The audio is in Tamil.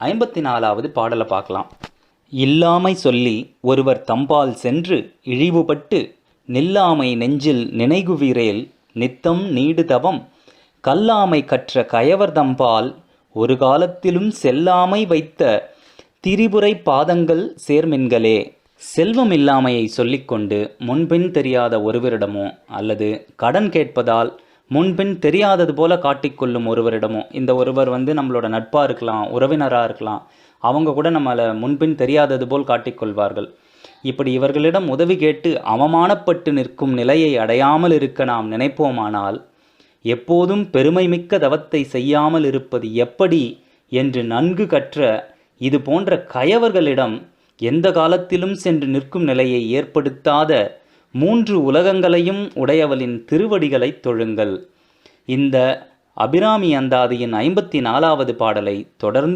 ஐம்பத்தி நாலாவது பாடலை பார்க்கலாம். இல்லாமை சொல்லி ஒருவர் தம்பால் சென்று இழிவுபட்டு நில்லாமை நெஞ்சில் நினைகுவீரேல் நித்தம் நீடு தவம். கல்லாமை கற்ற கயவர் தம்பால் ஒரு காலத்திலும் செல்லாமை வைத்த திரிபுரை பாதங்கள் சேர்மென்களே செல்வம் இல்லாமையை சொல்லிக்கொண்டு முன்பின் தெரியாத ஒருவரிடமோ அல்லது கடன் கேட்பதால் முன்பின் தெரியாதது போல காட்டிக்கொள்ளும் ஒருவரிடமும் இந்த ஒருவர் வந்து நம்மளோட நட்பாக இருக்கலாம் உறவினராக இருக்கலாம். அவங்க கூட நம்மளை முன்பின் தெரியாதது போல் காட்டிக்கொள்வார்கள். இப்படி இவர்களிடம் உதவி கேட்டு அவமானப்பட்டு நிற்கும் நிலையை அடையாமல் இருக்க நாம் நினைப்போமானால் எப்போதும் பெருமை மிக்க தவத்தை செய்யாமல் இருப்பது எப்படி என்று நன்கு கற்ற இது போன்ற கயவர்களிடம் எந்த காலத்திலும் சென்று நிற்கும் நிலையை ஏற்படுத்தாத மூன்று உலகங்களையும் உடையவளின் திருவடிகளைத் தொழுங்கள். இந்த அபிராமி அந்தாதியின் ஐம்பத்தி நாலாவது பாடலை தொடர்ந்து